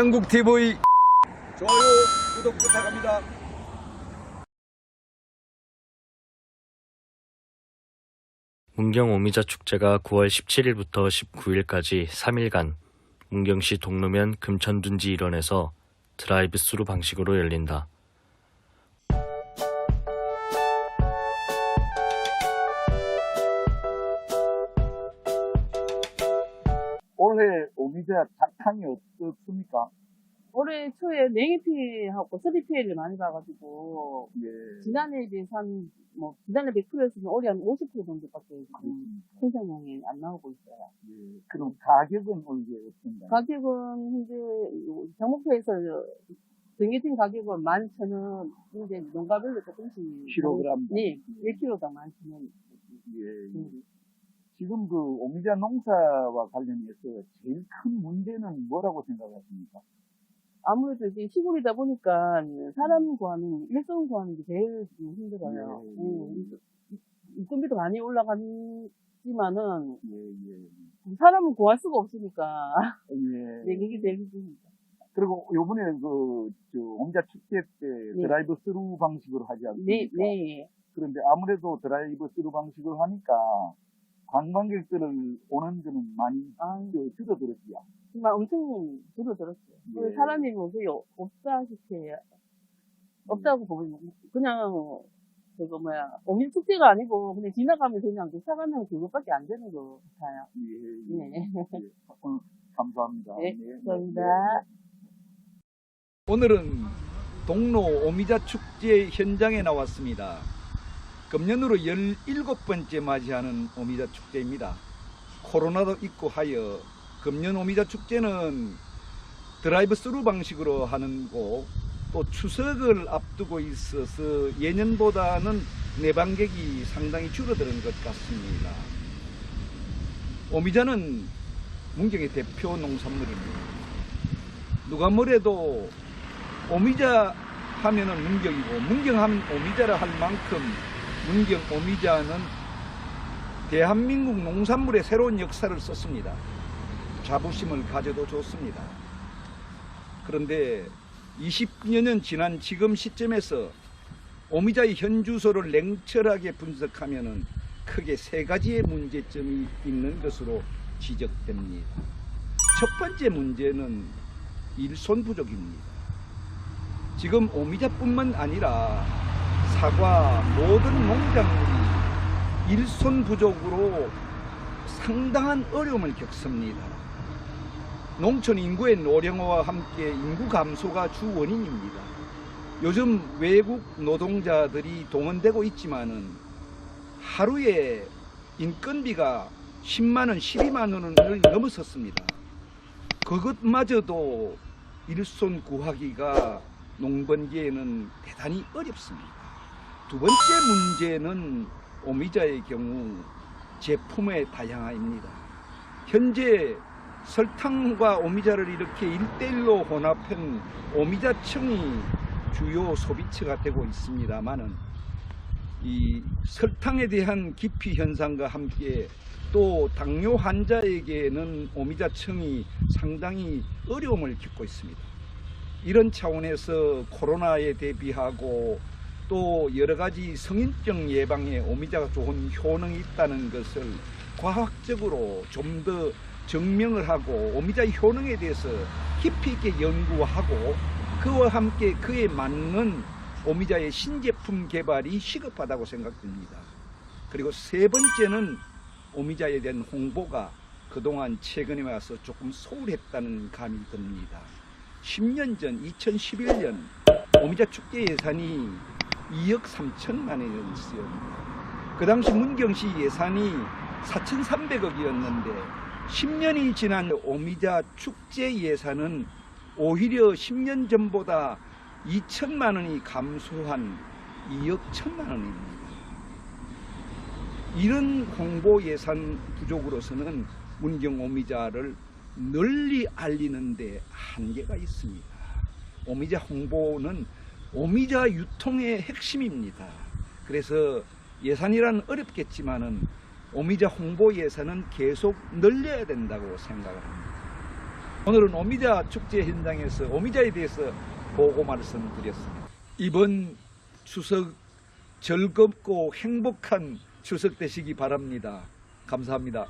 형국TV 좋아요, 구독 부탁합니다. 문경 오미자 축제가 9월 17일부터 19일까지 3일간 문경시 동로면 금천둔지 일원에서 드라이브 스루 방식으로 열린다. 오미자 작탕이 어떻습니까? 올해 초에 냉이피하고 쓰리피해를 많이 봐가지고 예. 지난해에 비해서 한, 뭐, 지난해 100%였으면 올해 한 50% 정도밖에 음, 생산량이 안 나오고 있어요. 예. 그럼 가격은 언제 어떤가요? 가격은 현재 정목표에서 냉이팀 가격은 11,000원, 이제 농가별로 조금씩. 킬로그램? 네, 1kg당 11,000원. 예. 음. 지금 그 오미자 농사와 관련해서 제일 큰 문제는 뭐라고 생각하십니까? 아무래도 이제 시골이다 보니까 사람 구하는, 일손 구하는 게 제일 힘들어요. 예, 음, 인건비도 많이 올라갔지만은 예, 예. 사람은 구할 수가 없으니까 예. 네, 그게 제일 힘듭니다. 그리고 요번에 그, 저, 오미자 축제 때 네. 드라이브 스루 방식으로 하지 않습니까? 네, 네. 그런데 아무래도 드라이브 스루 방식으로 하니까 관광객들을 오는 데는 많이 아, 저, 줄어들었지요. 정말 엄청 줄어들었어요. 예. 사람이 뭐죠? 없다시피 없다고 보면 그냥 그거 뭐야 오밀 축제가 아니고 그냥 지나가면 그냥 그 사과는 그것밖에 안 되는 것 같아요. 예, 예. 네. 예. 어, 감사합니다. 네, 네, 감사합니다. 오늘은 동로 오미자 축제 현장에 나왔습니다. 금년으로 17번째 맞이하는 오미자 축제입니다. 코로나도 있고 하여 금년 오미자 축제는 드라이브 스루 방식으로 하는 거, 또 추석을 앞두고 있어서 예년보다는 내방객이 상당히 줄어드는 것 같습니다. 오미자는 문경의 대표 농산물입니다. 누가 뭐래도 오미자 하면은 문경이고 문경하면 오미자라 할 만큼 문경 오미자는 대한민국 농산물의 새로운 역사를 썼습니다. 자부심을 가져도 좋습니다. 그런데 20여 년 지난 지금 시점에서 오미자의 현 주소를 냉철하게 분석하면은 크게 세 가지의 문제점이 있는 것으로 지적됩니다. 첫 번째 문제는 일손 부족입니다. 지금 오미자뿐만 아니라 사과 모든 농작물이 일손 부족으로 상당한 어려움을 겪습니다. 농촌 인구의 노령화와 함께 인구 감소가 주 원인입니다. 요즘 외국 노동자들이 동원되고 있지만은 하루에 인건비가 10만원, 12만원을 넘어섰습니다. 그것마저도 일손 구하기가 농번기에는 대단히 어렵습니다. 두 번째 문제는 오미자의 경우 제품의 다양화입니다. 현재 설탕과 오미자를 이렇게 일대일로 혼합한 오미자청이 주요 소비처가 되고 있습니다만은 이 설탕에 대한 기피 현상과 함께 또 당뇨 환자에게는 오미자청이 상당히 어려움을 겪고 있습니다. 이런 차원에서 코로나에 대비하고 또 여러 가지 성인병 예방에 오미자가 좋은 효능이 있다는 것을 과학적으로 좀 더 증명을 하고 오미자의 효능에 대해서 깊이 있게 연구하고 그와 함께 그에 맞는 오미자의 신제품 개발이 시급하다고 생각됩니다. 그리고 세 번째는 오미자에 대한 홍보가 그동안 최근에 와서 조금 소홀했다는 감이 듭니다. 10년 전 2011년 오미자 축제 예산이 2억 3천만 원이었어요. 그 당시 문경시 예산이 4,300억이었는데 10년이 지난 오미자 축제 예산은 오히려 10년 전보다 2천만 원이 감소한 2억 1천만 원입니다. 이런 홍보 예산 부족으로서는 문경 오미자를 널리 알리는 데 한계가 있습니다. 오미자 홍보는 오미자 유통의 핵심입니다. 그래서 예산이란 어렵겠지만은 오미자 홍보 예산은 계속 늘려야 된다고 생각을 합니다. 오늘은 오미자 축제 현장에서 오미자에 대해서 보고 말씀드렸습니다. 이번 추석 즐겁고 행복한 추석 되시기 바랍니다. 감사합니다.